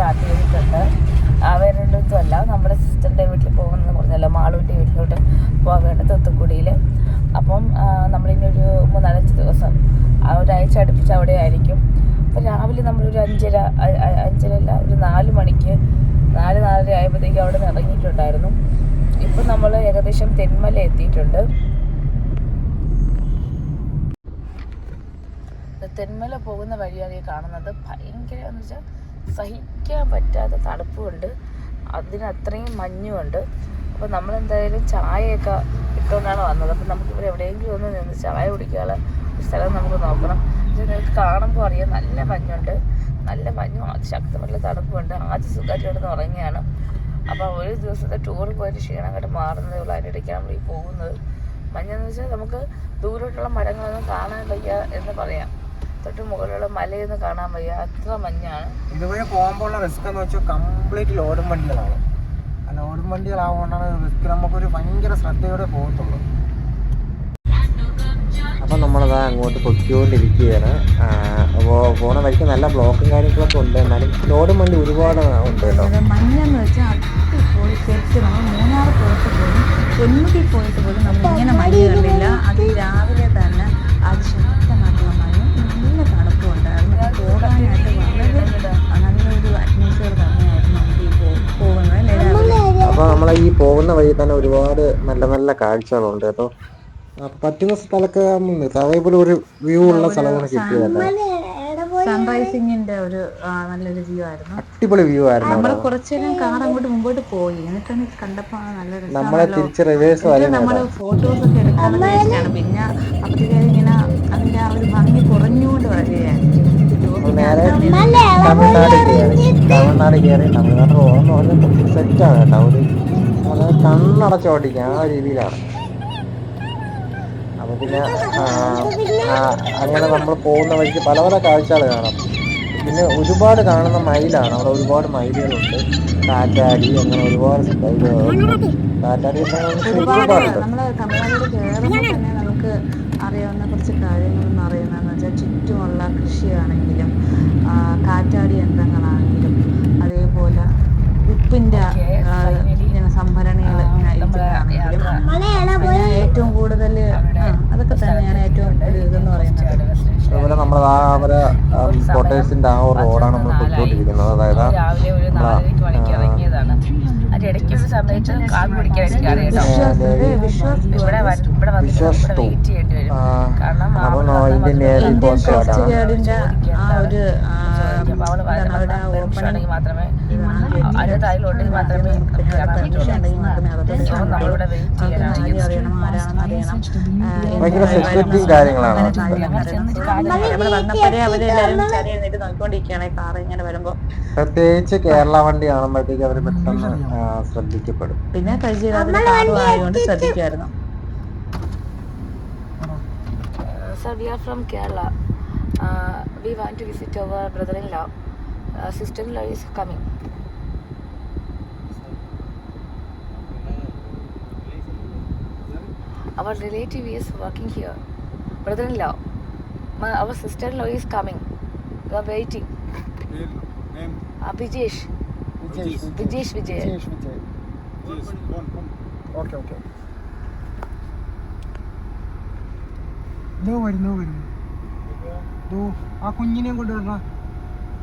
Start ചെയ്തിട്ടുണ്ട്. അവരുടെ അല്ല നമ്മുടെ സിസ്റ്ററിന്റെ വീട്ടിൽ പോകുന്നത് പറഞ്ഞല്ലോ മാളൂട്ടി വീട്ടിലോട്ട് പോകേണ്ട തൂത്തുക്കുടിയിൽ അപ്പം ആ, നമ്മളിനി ഒരു മൂന്നാലഞ്ച് ദിവസം ഒരാഴ്ച അടുപ്പിച്ച് അവിടെ ആയിരിക്കും. അപ്പം രാവിലെ നമ്മളൊരു അഞ്ചര അഞ്ചരല്ല ഒരു നാല് മണിക്ക് നാല് നാലര ആയപ്പോഴത്തേക്ക് അവിടെ നിന്ന് ഇറങ്ങിയിട്ടുണ്ടായിരുന്നു. ഇപ്പം നമ്മൾ ഏകദേശം തെന്മല എത്തിയിട്ടുണ്ട്. തെന്മല പോകുന്ന വഴിയാണ് ഈ കാണുന്നത്. ഭയങ്കര എന്ന് വെച്ചാൽ സഹിക്കാൻ പറ്റാത്ത തണുപ്പുമുണ്ട് അതിനത്രയും മഞ്ഞുമുണ്ട്. അപ്പോൾ നമ്മളെന്തായാലും ചായയൊക്കെ ഇട്ടുകൊണ്ടാണ് വന്നത്. അപ്പം നമുക്ക് ഇവിടെ എവിടെയെങ്കിലും ഒന്ന് നിന്ന് ചായ കുടിക്കാനുള്ള ഒരു സ്ഥലം നമുക്ക് നോക്കണം. നിങ്ങൾക്ക് കാണുമ്പോൾ അറിയാം നല്ല മഞ്ഞുണ്ട്. നല്ല മഞ്ഞും അതിശക്തമായിട്ടുള്ള തണുപ്പുണ്ട്. ആദ്യം സുഖമായിട്ട് കിടന്ന് ഉറങ്ങിയാണ്. അപ്പോൾ ഒരു ദിവസത്തെ ടൂർ പോയിട്ട് ക്ഷീണം അങ്ങോട്ട് മാറുന്നതേ ഉള്ളൂ അതിനിടയ്ക്കാണ് നമ്മൾ ഈ പോകുന്നത്. മഞ്ഞെന്ന് വെച്ചാൽ നമുക്ക് ദൂരോട്ടുള്ള മരങ്ങളൊന്നും കാണാൻ വയ്യ എന്ന് പറയാം. തൊട്ട് മുകളിലുള്ള മലയൊന്നും കാണാൻ വയ്യ. അത്ര മഞ്ഞാണ്. ഇതുവഴി പോകുമ്പോഴുള്ള റിസ്ക് എന്ന് വെച്ചാൽ കംപ്ലീറ്റ് ലോഡും വണ്ടികളാണ്. ആ ലോഡും വണ്ടികളാവുകൊണ്ടാണ് റിസ്ക് നമുക്കൊരു ഭയങ്കര ശ്രദ്ധയോടെ പോകത്തുള്ളൂ. അപ്പം നമ്മളതാ അങ്ങോട്ട് പൊക്കിക്കൊണ്ടിരിക്കുകയാണ് അപ്പോൾ പോണ വഴിക്ക് നല്ല ബ്ലോക്കും കാര്യങ്ങളൊക്കെ ഉണ്ട്. എന്നാലും ലോഡും വണ്ടി ഒരുപാട് ഉണ്ട് കേട്ടോ. മഞ്ഞെന്ന് വെച്ചാൽ പോയി ശരിക്കും നമ്മൾ മൂന്നാർ പോയിട്ട് പോലും പൊന്മുടി പോയിട്ട് പോലും നമ്മൾ ഇങ്ങനെ മഞ്ഞ കണ്ടില്ല. അത് രാവിലെ തന്നെ അതിശക്തമായിട്ടുള്ള അപ്പോൾ നമ്മളെ ഈ പോകുന്ന വഴി തന്നെ ഒരുപാട് നല്ല നല്ല കാഴ്ചകളുണ്ട്. കേട്ടോ അപ്പൊ പറ്റുന്ന സ്ഥലമൊക്കെ അതേപോലെ ഒരു വ്യൂ ഉള്ള സ്ഥലമാണ് കിട്ടിയത്. സൺറൈസിങ്ങിന്റെ ഒരു നല്ലൊരു വ്യൂ ആയിരുന്നു. അടിപൊളി വ്യൂ ആയിരുന്നു. നമ്മൾ കുറച്ചു നേരം കാർ അങ്ങോട്ട് മുമ്പോട്ട് പോയി. എന്നിട്ടാണ് ഇത് കണ്ടപ്പോ നല്ല നമ്മളെ തിരിച്ച് റിവേഴ്സ് നമ്മൾ ഫോട്ടോസ് ഒക്കെ എടുക്കാൻ വിചാരിച്ചാണ് പിന്നെ അപ്പോഴത്തേക്കും ഇങ്ങനെ അതിന്റെ ആ ഒരു ഭംഗി കുറഞ്ഞുകൊണ്ട് വരികയായിരുന്നു. നേരെ തമിഴ്നാട് കയറി തമിഴ്നാട് കയറി തമിഴ്നാട് റോഡെന്ന് പറഞ്ഞാൽ സെറ്റാണ് കേട്ടോ ഒരു വളരെ കണ്ണടച്ചോട്ടിക്കുക ആ രീതിയിലാണ്. അപ്പൊ പിന്നെ അങ്ങനെ നമ്മൾ പോകുന്ന വഴിക്ക് പല പല കാഴ്ചകൾ കാണാം. പിന്നെ ഒരുപാട് കാണുന്ന മയിലാണ്. അവിടെ ഒരുപാട് മയിലുകളുണ്ട്. കാറ്റാടി അങ്ങനെ ഒരുപാട് കാറ്റാടി നമുക്ക് അറിയാവുന്ന കുറച്ച് കാര്യങ്ങളെന്ന് അറിയുന്നതെന്ന് വെച്ചാൽ ചുറ്റുമുള്ള കൃഷിയാണെങ്കിലും കാറ്റാടി യന്ത്രങ്ങളാണെങ്കിലും അതേപോലെ ഉപ്പിന്റെ സംഭരണികൾ പിന്നെ ഏറ്റവും കൂടുതൽ അതൊക്കെ തന്നെയാണ് ഏറ്റവും ഇതെന്ന് പറയുന്നത്. അതുപോലെ നമ്മൾ ആ അവരെ കോട്ടേഴ്സിന്റെ ആ ഒരു റോഡാണ് നമ്മൾ പോയിക്കൊണ്ടിരിക്കുന്നത്. അതായത് അതിന്റെ ഇടയ്ക്ക് ഒരു സമയത്ത് കാപ്പി പിടിക്കാൻ എനിക്ക് അറിയാം ഇവിടെ വ- ഇവിടെ വന്നിട്ട് വിശ്വാസ് ഇവിടെ വെയിറ്റ് ചെയ്യേണ്ടി വരും. കാരണം വന്ന്. അവൾ വരണം മാത്രമേ തായിലുണ്ടെങ്കിൽ മാത്രമേ കയറാൻ പറ്റുള്ളൂ നമ്മളിവിടെ വെയിറ്റ് ചെയ്യാനാണ്. കാര്യങ്ങളാണ് പ്രത്യേകിച്ച് കേരള വണ്ടി കാണുമ്പോഴത്തേക്ക് അവർ പെട്ടെന്ന് ശ്രദ്ധിക്കപ്പെടും. പിന്നെ ശ്രദ്ധിക്കുമായിരുന്നു. Sir, we are from Kerala. Uh, we want to visit our brother-in-law. Uh, sister-in-law is coming. Our relative is working here. Brother-in-law. My, our sister-in-law is coming. We are waiting. Uh, Vijesh. Vijesh Vijay. okay okay ദോ വരുന്നു വരുന്നു ദോ ആ കുഞ്ഞിനെയും കൊണ്ട് വരണ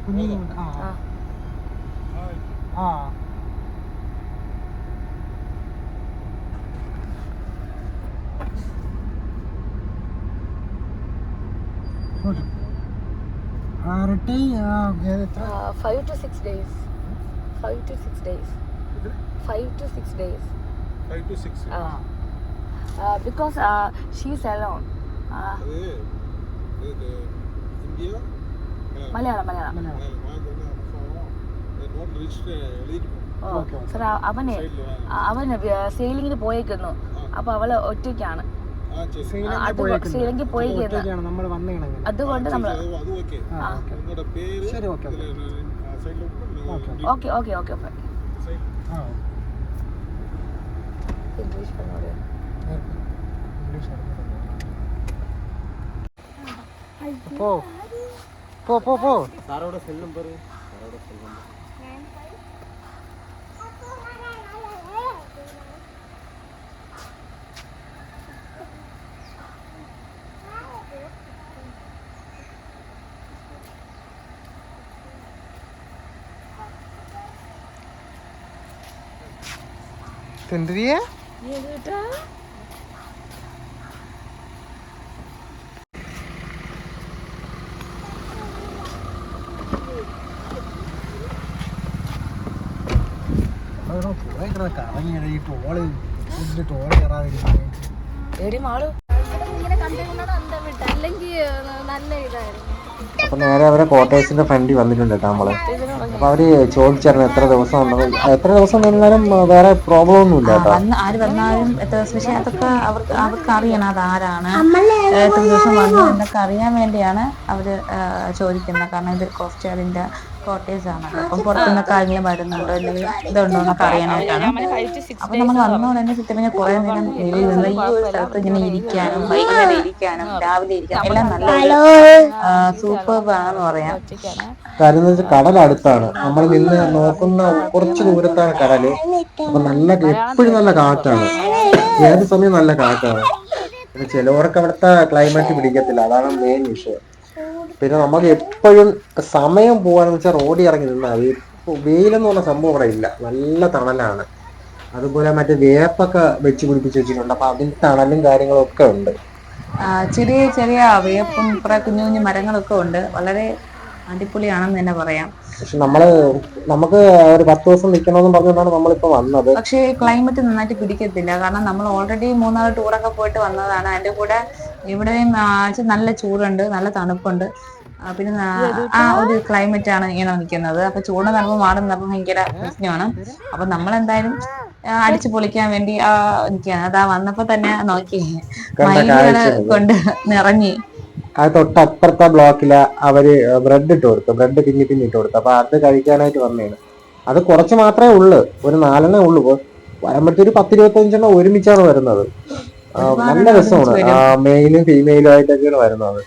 കുഞ്ഞിനെയും കൊണ്ട് ആ Ah. ആ two. Two. Two. Five two six അത് ഇത് ഇന്ത്യ? മലയാളം. മലയാളം. സാർ അവനെ അവന് സെയിലിങ്ങിന് പോയേക്കുന്നു. അപ്പൊ അവൾ ഒറ്റയ്ക്കാണ്. ആ പോയി അതുകൊണ്ട് നമ്മൾ ഓക്കെ ഓക്കെ ഓക്കെ ഓക്കെ സൈഡിലോട്ട് ഓക്കെ ഓക്കെ ഓക്കെ ആ ഇംഗ്ലീഷ് പോ പോ പോ സാറോടെ സെൽ നമ്പർ സാറോടെ സെൽ നമ്പർ സുന്ദരിയെ കറങ്ങിയിട ഈ ടോൾ ടോൾ കയറാതിരിക്കുന്നത് എടി മാളു. ഇങ്ങനെ അന്തം അല്ലെങ്കിൽ നല്ല ഇതായിരുന്നു. അപ്പൊ നേരെ അവരെ കോട്ടേഴ്സിന്റെ ഫ്രണ്ടിൽ വന്നിട്ടുണ്ട് കേട്ടോ നമ്മൾ. അപ്പൊ അവർ ചോദിച്ചായിരുന്നു എത്ര ദിവസം ഉണ്ടെന്ന് എത്ര ദിവസം വന്നാലും വേറെ പ്രോബ്ലം ഒന്നും ഇല്ല കേട്ടോ. വന്ന് ആര് വന്നാലും എത്ര ദിവസം പക്ഷെ അതൊക്കെ അവർക്ക് അവർക്ക് അറിയണം ആരാണ് എത്ര ദിവസം വന്നു എന്നൊക്കെ അറിയാൻ വേണ്ടിയാണ് അവർ ചോദിക്കുന്നത്. കാരണം ഇത് കോസ്റ്റേറിന്റെ കോട്ടേഴ്സ് ആണ് അപ്പം പുറത്തുനിന്നൊക്കെ ആരെങ്കിലും വരുന്നുണ്ടോ? എന്തെങ്കിലും ഇതുണ്ടോ എന്നൊക്കെ അറിയാനായിട്ടാണ്. അപ്പൊ നമ്മൾ വന്നോണ്ട് തന്നെ സത്യം പറഞ്ഞാൽ കുറെ നേരം വെളിയിൽ നിന്ന് ഈ ഒരു സ്ഥലത്ത് ഇങ്ങനെ ഇരിക്കാനും വൈകുന്നേരം ഇരിക്കാനും രാവിലെ ഇരിക്കാനും എല്ലാം നല്ല സൂപ്പർ ആണെന്ന് പറയാം. കാര്യം എന്ന് വെച്ചാൽ കടൽ അടുത്താണ്. നമ്മൾ നിന്ന് നോക്കുന്ന കുറച്ച് ദൂരത്താണ് കടൽ. അപ്പൊ നല്ല എപ്പോഴും നല്ല കാറ്റാണ്. ഏത് സമയം നല്ല കാറ്റാണ്. ചിലവർക്ക് അവിടുത്തെ ക്ലൈമറ്റ് പിടിക്കത്തില്ല. അതാണ് മെയിൻ വിഷയം പിന്നെ നമുക്ക് എപ്പോഴും സമയം പോകാന്ന് വെച്ചാൽ റോഡിൽ ഇറങ്ങി നിന്നാൽ വെയിലെന്ന് പറഞ്ഞ സംഭവം ഇവിടെ ഇല്ല. നല്ല തണലാണ്. അതുപോലെ മറ്റേ വേപ്പൊക്കെ വെച്ച് പിടിപ്പിച്ച് വെച്ചിട്ടുണ്ട്. അപ്പൊ അതിൽ തണലും കാര്യങ്ങളും ഒക്കെ ഉണ്ട് ചെറിയ ചെറിയ വേപ്പും കുറെ കുഞ്ഞു കുഞ്ഞു മരങ്ങളൊക്കെ ഉണ്ട്. വളരെ അടിപൊളിയാണെന്ന് തന്നെ പറയാം. പക്ഷെ നമ്മൾ നമുക്ക് ഒരു പത്ത് ദിവസം നിൽക്കണമെന്ന് പറഞ്ഞുകൊണ്ടാണ് നമ്മളിപ്പോ വന്നത്. പക്ഷേ ക്ലൈമറ്റ് നന്നായിട്ട് പിടിക്കത്തില്ല. കാരണം നമ്മൾ ഓൾറെഡി മൂന്നാൽ ടൂറൊക്കെ പോയിട്ട് വന്നതാണ്. അതിന്റെ കൂടെ ഇവിടെയും ആ, നല്ല ചൂടുണ്ട് നല്ല തണുപ്പുണ്ട്. ആ, പിന്നെ നാ- ആ ഒരു ക്ലൈമറ്റ് ആണ് ഇങ്ങനെ നിൽക്കുന്നത് അപ്പൊ ചൂട് തണുപ്പ് മാറുന്നപ്പോ ഭയങ്കര പ്രശ്നമാണ്. അപ്പൊ നമ്മൾ എന്തായാലും അടിച്ചു പൊളിക്കാൻ വേണ്ടി ആ നിൽക്കുകയാണ് അതാ വന്നപ്പോ തന്നെ നോക്കി. കണ്ട മയിലുകൾ കൊണ്ട് നിറഞ്ഞി. അത് തൊട്ടപ്പുറത്തെ ബ്ലോക്കിൽ അവർ ബ്രെഡ് ഇട്ട് കൊടുത്തു. ബ്രെഡ് പിന്നി പിന്നി ഇട്ട് കൊടുത്തു. അപ്പൊ അത് കഴിക്കാനായിട്ട് വന്നതാണ് അത് കുറച്ച് മാത്രമേ ഉള്ളൂ. ഒരു നാലെണ്ണേ ഉള്ളൂ. ഇപ്പോൾ വരുമ്പോഴത്തെ ഒരു പത്ത് ഇരുപത്തഞ്ചെണ്ണം ഒരുമിച്ചാണ് വരുന്നത്. നല്ല രസമാണ്. ആ, മെയിലും ഫീമെയിലും ആയിട്ടൊക്കെയാണ് വരുന്നത്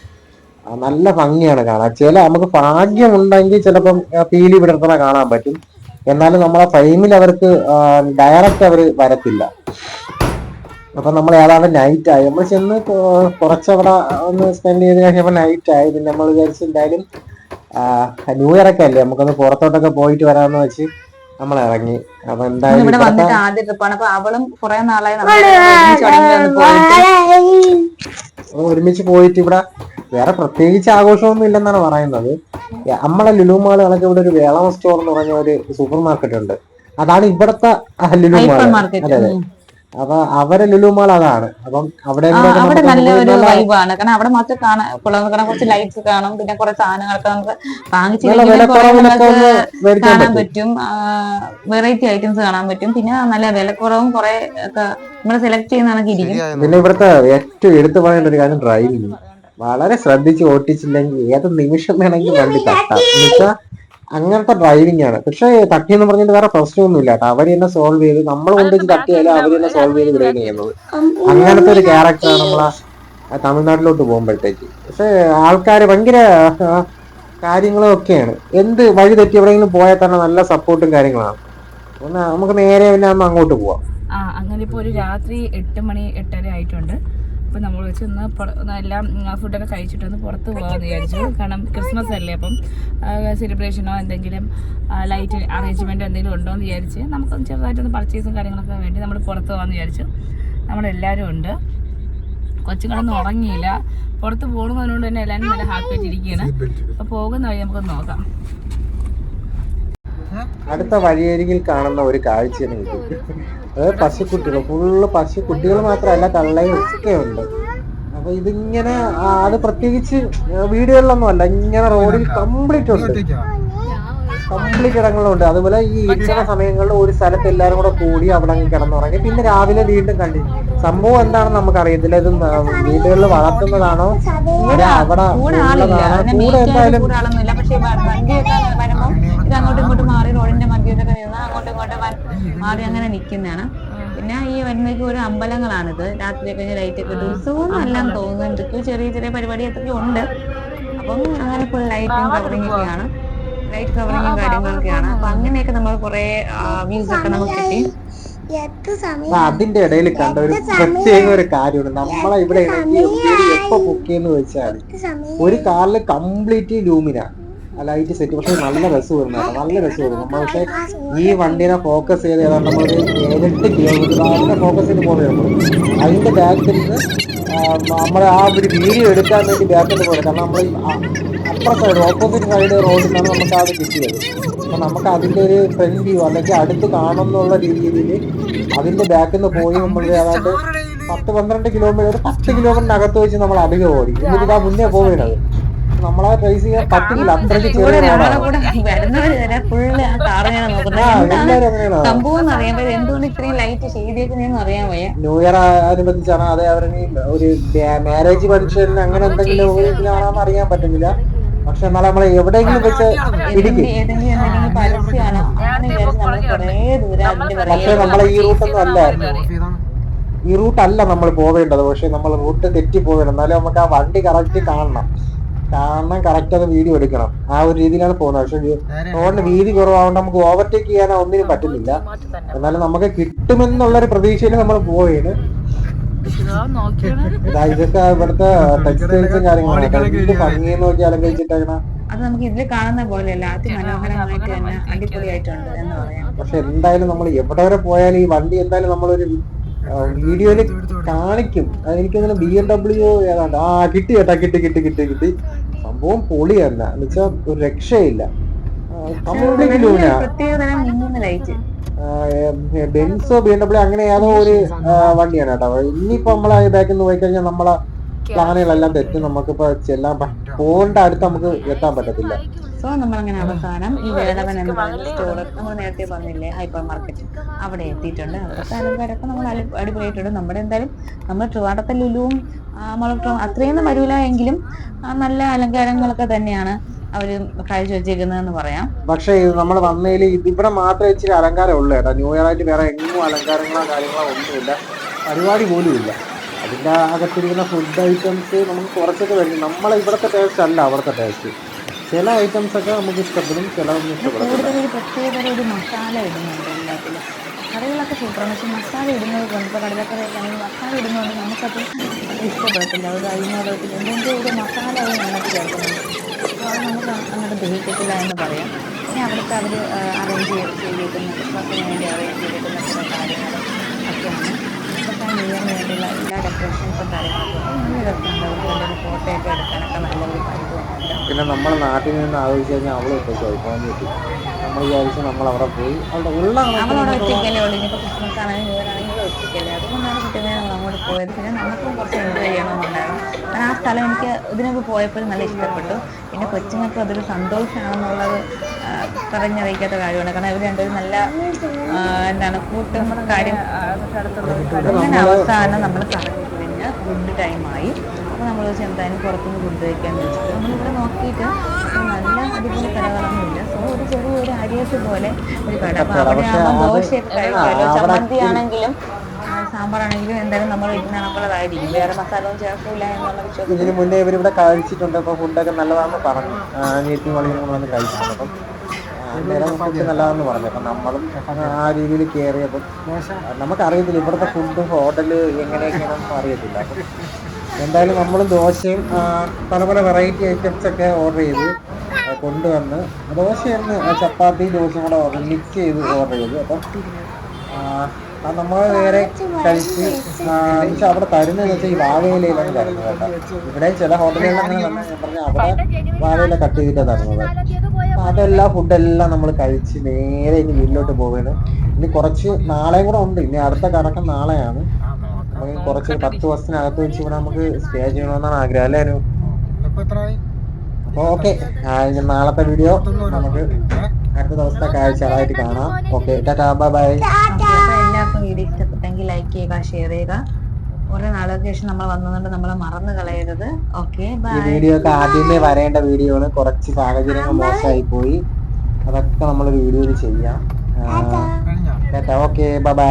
നല്ല ഭംഗിയാണ് കാണാൻ. ചില നമുക്ക് ഭാഗ്യം ഉണ്ടെങ്കിൽ ചിലപ്പം ആ, പീലി വിടർത്തണ കാണാൻ പറ്റും. എന്നാലും നമ്മളെ ഫ്രെയിമിൽ അവർക്ക് ഡയറക്റ്റ് അവർ വരത്തില്ല. അപ്പൊ നമ്മൾ ഏതാണ്ട് നൈറ്റ് ആയി. നമ്മൾ ചെന്ന് കുറച്ചവിടെ ഒന്ന് സ്പെൻഡ് ചെയ്ത് കഴിഞ്ഞപ്പോൾ നൈറ്റ് ആയി. പിന്നെ നമ്മൾ വിചാരിച്ചു എന്തായാലും ന്യൂ ഇയർ ഒക്കെ അല്ലേ? നമുക്കൊന്ന് പുറത്തോട്ടൊക്കെ പോയിട്ട് വരാമെന്ന് വെച്ച് നമ്മൾ ഇറങ്ങി. അപ്പൊ എന്തായാലും ഇവിടെ ഇവിടുത്തെ വന്നിട്ട് ആദ്യ ട്രിപ്പാണ് അപ്പൊ അവളും കുറെ നാളായി നമ്മൾ ഒരുമിച്ച് പോയിട്ട് ഒരുമിച്ച് പോയിട്ട് ഇവിടെ വേറെ പ്രത്യേകിച്ച് ആഘോഷമൊന്നും ഇല്ലെന്നാണ് പറയുന്നത്. നമ്മളെ ലുലു മാൾ കണക്ക് ഇവിടെ ഒരു വേളവ സ്റ്റോർ എന്ന് പറഞ്ഞ ഒരു സൂപ്പർ മാർക്കറ്റ് ഉണ്ട്. അതാണ് ഇവിടുത്തെ ലുലുമാൾ അതെ അതെ. അപ്പൊ അവരെ ലുലു മാൾ അതാണ്. അപ്പം അവിടെ അവിടെ നല്ല ഒരു വൈബാണ് കാരണം അവിടെ മാത്രം കാണാൻ കുറച്ച് ലൈറ്റ്സ് കാണും. പിന്നെ കുറെ സാധനങ്ങളൊക്കെ നമുക്ക് മേടിക്കാൻ കാണാൻ പറ്റും. വെറൈറ്റി ഐറ്റംസ് കാണാൻ പറ്റും. പിന്നെ നല്ല വിലക്കുറവും കുറെ ഒക്കെ നമ്മൾ സെലക്ട് ചെയ്യുന്ന കണക്ക് ഇരിക്കും പിന്നെ ഇവിടുത്തെ ഏറ്റവും എടുത്തു പറയേണ്ട ഒരു കാര്യം ഡ്രൈവിംഗ് വളരെ ശ്രദ്ധിച്ച് ഓട്ടിച്ചില്ലെങ്കിൽ ഏത് നിമിഷം വേണമെങ്കിൽ വണ്ടി തട്ടാം. എന്നുവെച്ചാൽ അങ്ങനത്തെ ഡ്രൈവിംഗ് ആണ്. പക്ഷെ തട്ടിയെന്ന് പറഞ്ഞിട്ട് വേറെ പ്രശ്നമൊന്നുമില്ല കേട്ടോ. അവർ തന്നെ സോൾവ് ചെയ്ത് നമ്മൾ കൊണ്ടുവച്ച് തട്ടിയാലും അവർ തന്നെ സോൾവ് ചെയ്ത് ഇവിടെ ചെയ്യുന്നത്. അങ്ങനത്തെ ഒരു ക്യാരക്ടറാണ് നമ്മളെ തമിഴ്നാട്ടിലോട്ട് പോകുമ്പോഴത്തേക്ക്. പക്ഷെ ആൾക്കാർ ഭയങ്കര കാര്യങ്ങളും ഒക്കെയാണ്. എന്ത് വഴി തെറ്റി എവിടെയെങ്കിലും പോയാൽ തന്നെ നല്ല സപ്പോർട്ടും കാര്യങ്ങളാണ്. നമുക്ക് നേരെ പിന്നെ അങ്ങോട്ട് പോവാം. ആ അങ്ങനെ ഇപ്പോൾ ഒരു രാത്രി എട്ട് മണി എട്ടര ആയിട്ടുണ്ട്. അപ്പോൾ നമ്മൾ വെച്ച് ഒന്ന് എല്ലാം ഫുഡൊക്കെ കഴിച്ചിട്ടൊന്ന് പുറത്ത് പോകാമെന്ന് വിചാരിച്ചു. കാരണം ക്രിസ്മസ് അല്ലേ അപ്പം. സെലിബ്രേഷനോ എന്തെങ്കിലും ലൈറ്റ് അറേഞ്ച്മെന്റോ എന്തെങ്കിലും ഉണ്ടോ എന്ന് വിചാരിച്ച് നമുക്കൊന്ന് ചെറുതായിട്ടൊന്ന് പർച്ചേസും കാര്യങ്ങളൊക്കെ വേണ്ടി നമ്മൾ പുറത്ത് പോകാമെന്ന് വിചാരിച്ചു. നമ്മളെല്ലാവരും ഉണ്ട്. കൊച്ചുങ്ങളൊന്നും ഉറങ്ങിയില്ല. പുറത്ത് പോകുന്നതിനോട് തന്നെ എല്ലാവരും നല്ല ഹാപ്പി ആയിട്ടിരിക്കുകയാണ് അപ്പോൾ പോകുന്ന വഴി നമുക്ക് നോക്കാം. അടുത്ത വഴിയരികിൽ കാണുന്ന ഒരു കാഴ്ചയാണ് അത് പശുക്കുട്ടികൾ. ഫുള്ള് പശുക്കുട്ടികൾ മാത്രമല്ല തള്ളയും ഒക്കെ ഉണ്ട്. അപ്പൊ ഇതിങ്ങനെ അത് പ്രത്യേകിച്ച് വീടുകളിലൊന്നും അല്ല ഇങ്ങനെ റോഡിൽ കംപ്ലീറ്റ് ഉണ്ട്. കംപ്ലീറ്റ് ഇടങ്ങളുണ്ട് അതുപോലെ ഈ ഇരിക്കുന്ന സമയങ്ങളിൽ ഒരു സ്ഥലത്ത് എല്ലാവരും കൂടെ കൂടി അവിടെ അങ്ങ് കിടന്നുറങ്ങി. പിന്നെ രാവിലെ വീണ്ടും കണ്ടി സംഭവം എന്താണെന്ന് നമുക്ക് അറിയത്തില്ല ഇത് വീടുകളിൽ വളർത്തുന്നതാണോ? ഇവിടെ അവിടെ കൂടെ എന്തായാലും കൂടെ ആളൊന്നുമില്ല പക്ഷെ വ- വണ്ടിയൊക്കെ വരുമ്പോൾ ഇത് അങ്ങോട്ടും ഇങ്ങോട്ടും മാറി റോഡിന്റെ മധ്യത്തൊക്കെ നിന്ന് അങ്ങോട്ടും ഇങ്ങോട്ടും വ- മാറി അങ്ങനെ നിൽക്കുന്നതാണ് പിന്നെ ഈ വരുന്നേക്ക് ഒരു അമ്പലങ്ങളാണിത്. രാത്രി കഴിഞ്ഞ് ലൈറ്റ് ഒക്കെ ഇട്ട് ഉത്സവം എല്ലാം തോന്നുന്നുണ്ട്. ഇപ്പൊ ചെറിയ ചെറിയ പരിപാടി ഒക്കെ ഉണ്ട്. അപ്പം അങ്ങനെ ഫുൾ ലൈറ്റും കവറിംഗ് ഒക്കെയാണ്. ലൈറ്റ് കവറിങ്ങും കാര്യങ്ങളൊക്കെയാണ് അപ്പൊ അങ്ങനെയൊക്കെ നമ്മൾ കുറെ വ്യൂസ് ഒക്കെ നമുക്ക് കിട്ടി. അതിന്റെ ഇടയിൽ കണ്ട ഒരു പ്രത്യേക ഒരു കാര്യമുണ്ട്. നമ്മളെ ഇവിടെ എപ്പോ ബുക്ക് ചെയ്യുന്ന വെച്ചാൽ ഒരു കാറിൽ കംപ്ലീറ്റ് ലൂമിന ലൈറ്റ് സെറ്റ് പക്ഷെ നല്ല ബസ് വരുന്നതാണ് നല്ല ബസ് വരുന്നു നമ്മൾ പക്ഷെ ഈ വണ്ടിനെ ഫോക്കസ് ചെയ്ത് ഏതാണ്ട് നമ്മളൊരു ഏഴെട്ട് കിലോമീറ്റർ അതിനെ ഫോക്കസ് ചെയ്ത് പോകുന്നത് അതിന്റെ ബാക്കിൽ നിന്ന് നമ്മൾ ആ ഒരു വീഡിയോ എടുക്കാൻ വേണ്ടി ബാക്കിൽ പോകുന്നത് കാരണം നമ്മൾ അപ്പുറ സൈഡ് ഓപ്പോസിറ്റ് സൈഡ് റോഡിൽ നിന്നാണ് നമുക്ക് അത് കിട്ടിയത്. അപ്പം നമുക്ക് അതിന്റെ ഒരു ഫ്രണ്ട് വ്യൂ അല്ലെങ്കിൽ അടുത്ത് കാണുന്നുള്ള രീതിയിൽ അതിന്റെ ബാക്കിൽ നിന്ന് പോയി നമ്മൾ ഏതാണ്ട് പത്ത് പന്ത്രണ്ട് കിലോമീറ്റർ പത്ത് കിലോമീറ്ററിനകത്ത് വെച്ച് നമ്മൾ അധികം ഓടി. എന്നിട്ട് ഇതാ മുന്നേ പോവുകയാണ് നമ്മളെ ട്രേസ് ചെയ്യാൻ പറ്റില്ല അത്രയ്ക്ക് ചെറിയ സംഭവം എന്ന് അറിയാൻ പറ്റും എന്തുകൊണ്ട് ഇത്രയും ലൈറ്റ് ചെയ്തേക്കുന്നതെന്ന് അറിയാൻ വയ്യ. ന്യൂ ഇയർ അനുബന്ധിച്ചാണ് അതെ അവരിനി ഒരു മാരേജ് ഫംഗ്ഷൻ അങ്ങനെ എന്തെങ്കിലും ഇതിലാണെന്ന് അറിയാൻ പറ്റുന്നില്ല. പക്ഷെ എന്നാൽ നമ്മൾ എവിടെയെങ്കിലും വെച്ച് ഇടിക്കും പക്ഷെ നമ്മളെ ഈ റൂട്ടൊന്നും അല്ല. ഈ റൂട്ട് അല്ല നമ്മൾ പോവേണ്ടത്. പക്ഷെ നമ്മൾ റൂട്ട് തെറ്റി പോവേണ്ട എന്നാലും നമുക്ക് ആ വണ്ടി കറക്റ്റ് കാണണം. കാണണം കറക്റ്റ് അത് വീഡിയോ എടുക്കണം. ആ ഒരു രീതിയിലാണ് പോകുന്നത്. പക്ഷെ റോഡിന് വീതി കുറവാകൊണ്ട് നമുക്ക് ഓവർടേക്ക് ചെയ്യാനോ ഒന്നിനും പറ്റുന്നില്ല. എന്നാലും നമുക്ക് കിട്ടുമെന്നുള്ളൊരു പ്രതീക്ഷയിൽ നമ്മൾ ഇതാ ഇതൊക്കെ ഇവിടുത്തെ ടെക്സ്റ്റൈൽസും കാര്യങ്ങളും എന്ത് ഭംഗിയെന്ന് നോക്കി അലങ്കരിച്ചിട്ടാണ്. അത് നമുക്ക് ഇതിൽ കാണുന്ന പോലെയല്ല. അതിമനോഹരമായിട്ട് തന്നെ അടിപൊളിയായിട്ടുണ്ട് എന്ന് പറയാം. പക്ഷെ എന്തായാലും നമ്മൾ എവിടെ വരെ പോയാലും ഈ വണ്ടി എന്തായാലും നമ്മളൊരു വീഡിയോയിൽ കാണിക്കും. അത് എനിക്ക് തോന്നുന്നു ബി എം ഡബ്ല്യു ഏതാണ്ട് ആ കിട്ടി കേട്ടാ കിട്ടി കിട്ടി കിട്ടി കിട്ടി. സംഭവം പൊളി തന്നെ എന്ന് വെച്ചാൽ ഒരു രക്ഷയില്ല കംപ്ലീറ്റ് ലൂന ബെൻസോ ബി എം ഡബ്ല്യൂ അങ്ങനെ ഏതോ ഒരു വണ്ടിയാണ് കേട്ടോ. ഇനിയിപ്പോ നമ്മളെ ബാക്കിൽ നിന്ന് പോയി കഴിഞ്ഞാൽ നമ്മളെ പ്ലാനുകളെല്ലാം തെറ്റും നമുക്കിപ്പോ ചെല്ലാൻ പോകേണ്ട അടുത്ത് നമുക്ക് എത്താൻ പറ്റത്തില്ല. സോ നമ്മൾ അങ്ങനെ അവസാനം ഈ വേടവൻ എന്ന സ്റ്റോർ നമ്മൾ നേരത്തെ പറഞ്ഞില്ലേ ഹൈപ്പർ മാർക്കറ്റ് അവിടെ എത്തിയിട്ടുണ്ട്. അവിടുത്തെ അലങ്കാരമൊക്കെ നമ്മൾ അടി- അടിപൊളിയായിട്ടുണ്ട്. നമ്മുടെ എന്തായാലും നമ്മൾ ട്രിവാണ്ടത്തെ ലുലുവും മുളക്കും അത്രയൊന്നും വരൂല എങ്കിലും നല്ല അലങ്കാരങ്ങളൊക്കെ തന്നെയാണ് അവർ കാഴ്ച വെച്ചേക്കുന്നതെന്ന് പറയാം. പക്ഷേ ഇത് നമ്മൾ വന്നതിൽ ഇതിവിടെ മാത്രമേ ഇച്ചിരി അലങ്കാരം ഉള്ളൂ കേട്ടോ. ന്യൂ ഇയർ ആയിട്ട് വേറെ എങ്ങും അലങ്കാരങ്ങളോ കാര്യങ്ങളോ ഒന്നുമില്ല. പരിപാടി പോലും ഇല്ല. അതിന്റെ അകത്തിരിക്കുന്ന ഫുഡ് ഐറ്റംസ് നമുക്ക് കുറച്ചൊക്കെ വരും നമ്മളെ ഇവിടുത്തെ ടേസ്റ്റ് അല്ല അവിടുത്തെ ടേസ്റ്റ് ചില ഐറ്റംസ് ഒക്കെ നമുക്ക് ഇഷ്ടപ്പെടും ചിലതൊന്നും കൂടുതൽ ഒരു മസാല ഇടുന്നുണ്ട് എല്ലാത്തിലും. കറികളൊക്കെ സൂപ്പറാണ് പക്ഷെ മസാല ഇടുന്നത് കൊണ്ട് ഇപ്പോൾ കടലക്കറിയൊക്കെ ആണെങ്കിൽ മസാല ഇടുന്നതുകൊണ്ട് നമുക്കത് ഇഷ്ടപ്പെടത്തില്ല. ഒരു അഴിമോദത്തിൽ എന്തെങ്കിലും ഒരു മസാല അവർ അതിനകത്ത് ചേർക്കുന്നുണ്ട്. അപ്പോൾ അത് നമുക്ക് അങ്ങോട്ട് ദഹിക്കത്തില്ല എന്ന് പറയാം. പിന്നെ അവിടുത്തെ അവർ അറേഞ്ച് ചെയ്തിട്ടുണ്ട് ക്രിസ്മസിന് വേണ്ടി അറേഞ്ച് ചെയ്തിരിക്കുന്ന ചില കാര്യങ്ങൾ ഒക്കെയാണ് ന്യൂ ഇയറിന് വേണ്ടിയുള്ള എല്ലാ ഡെക്കറേഷൻസും കാര്യങ്ങളൊക്കെ നല്ല രസമുണ്ട് അവർക്ക് എന്തെങ്കിലും ഫോട്ടോയൊക്കെ എടുക്കാനൊക്കെ നല്ലൊരു പിന്നെ നമ്മളെ നാട്ടിൽ നിന്ന് ആലോചിച്ച് കഴിഞ്ഞാൽ അവൾ ഉണ്ടോ പോകാൻ പറ്റി. നമ്മൾ വിചാരിച്ച് നമ്മൾ അവിടെ പോയി അവിടെ ഉള്ള നമ്മളവിടെ ഒറ്റയ്ക്കല്ലേ ഉള്ളൂ. ഇനിയിപ്പോൾ ക്രിസ്മസ് ആണെങ്കിലും ഇയർ ഒറ്റയ്ക്കല്ലേ. അതുകൊണ്ടാണ് കുട്ടികളെ നമ്മൾ അങ്ങോട്ട് പോയത്. പിന്നെ നമുക്കും കുറച്ച് എൻജോയ് ചെയ്യണമെന്നുണ്ടായിരുന്നു. കാരണം ആ സ്ഥലം എനിക്ക് ഇതിനൊക്കെ പോയപ്പോൾ നല്ല ഇഷ്ടപ്പെട്ടു. പിന്നെ കൊച്ചുങ്ങൾക്ക് അതൊരു സന്തോഷമാണെന്നുള്ളത് പറഞ്ഞറിയിക്കാത്ത കാര്യമാണ്. കാരണം ഇവർ രണ്ടുപേരും നല്ല എന്താണ് കൂട്ടുന്ന കാര്യം അങ്ങനെ അവസാനം നമ്മൾ കറങ്ങി കഴിഞ്ഞ് ഫുഡ് ടൈമായി അപ്പോൾ നമ്മൾ വെച്ച് എന്തായാലും പുറത്തുനിന്ന് ഫുഡ് കഴിക്കാൻ വെച്ചിട്ട് നമ്മളിവിടെ നോക്കിയിട്ട് നല്ല അടിപൊളി കടകളൊന്നുമില്ല. സോ ഒരു ചെറിയ ഒരു അരിയത്ത് പോലെ ഒരു കട. അപ്പോൾ അവിടെ ആകുമ്പോൾ ദോശയൊക്കെ കഴിക്കാമല്ലോ ചമ്മന്തി ആണെങ്കിലും സാമ്പാറാണെങ്കിലും എന്തായാലും നമ്മൾ വീട്ടിനാണുള്ളതായിരിക്കും വേറെ മസാല ഒന്നും ചേർക്കില്ല എന്നുള്ള വിശ്വാസം ഇതിന് മുന്നേ ഇവരിവിടെ കഴിച്ചിട്ടുണ്ട്. അപ്പോൾ ഫുഡൊക്കെ നല്ലതാണെന്ന് പറഞ്ഞു. അനിയത്തി വളരെ കഴിച്ചിട്ടുണ്ട്. അപ്പം അന്നേരം ഫുഡ് നല്ലതെന്ന് പറഞ്ഞു. അപ്പം നമ്മളും ആ രീതിയിൽ കയറിയപ്പം നമുക്കറിയത്തില്ല ഇവിടുത്തെ ഫുഡും ഹോട്ടൽ എങ്ങനെയൊക്കെയാണെന്ന് അറിയത്തില്ല. അപ്പം എന്തായാലും നമ്മൾ ദോശയും പല പല വെറൈറ്റി ഐറ്റംസ് ഒക്കെ ഓർഡർ ചെയ്ത് കൊണ്ടുവന്ന് ദോശയായിരുന്നു ചപ്പാത്തി ദോശയും കൂടെ ഓർഡർ മിക്സ് ചെയ്ത് ഓർഡർ ചെയ്തു. അപ്പം ആ നമ്മൾ നേരെ കഴിച്ച് പക്ഷെ അവിടെ തരുന്നതെന്ന് വെച്ചാൽ ഈ വാഴയിലയിലാണ് തരുന്നത് കേട്ടോ. ഇവിടെ ചില ഹോട്ടലുകളിൽ അങ്ങനെ തന്നെ അവിടെ വാഴയില കട്ട് ചെയ്തിട്ടാണ് തരുന്നത്. അതെല്ലാം ഫുഡെല്ലാം നമ്മൾ കഴിച്ച് നേരെ ഇനി വീട്ടിലോട്ട് പോവുകയാണ് ഇനി കുറച്ച് നാളെയും കൂടെ ഉണ്ട്. ഇനി അടുത്ത കറക്കം നാളെയാണ്. നമുക്ക് കുറച്ച് പത്ത് ദിവസത്തിനകത്ത് വെച്ച് ഇവിടെ നമുക്ക് സ്റ്റേ ചെയ്യണമെന്നാണ് ആഗ്രഹം. അല്ലേ അനു? അപ്പൊ അപ്പോൾ ഓക്കെ നാളത്തെ വീഡിയോ നമുക്ക് അടുത്ത ദിവസത്തെ കാഴ്ചകളായിട്ട് കാണാം. Okay Tata bye bye video ഇഷ്ടപ്പെട്ടെങ്കിൽ ലൈക്ക് ചെയ്യുക ഷെയർ ചെയ്യുക. കുറേ നാളുകൾക്ക് ശേഷം നമ്മൾ വന്നതുകൊണ്ട് നമ്മളെ മറന്നു കളയരുത്. ഓക്കെ ഈ ബൈ വീഡിയോ ഒക്കെ ആദ്യമേ വരേണ്ട വീഡിയോ ആണ്. കുറച്ച് സാഹചര്യങ്ങൾ മോശമായി പോയി. അതൊക്കെ നമ്മൾ വീഡിയോയിൽ ചെയ്യാം. Okay bye bye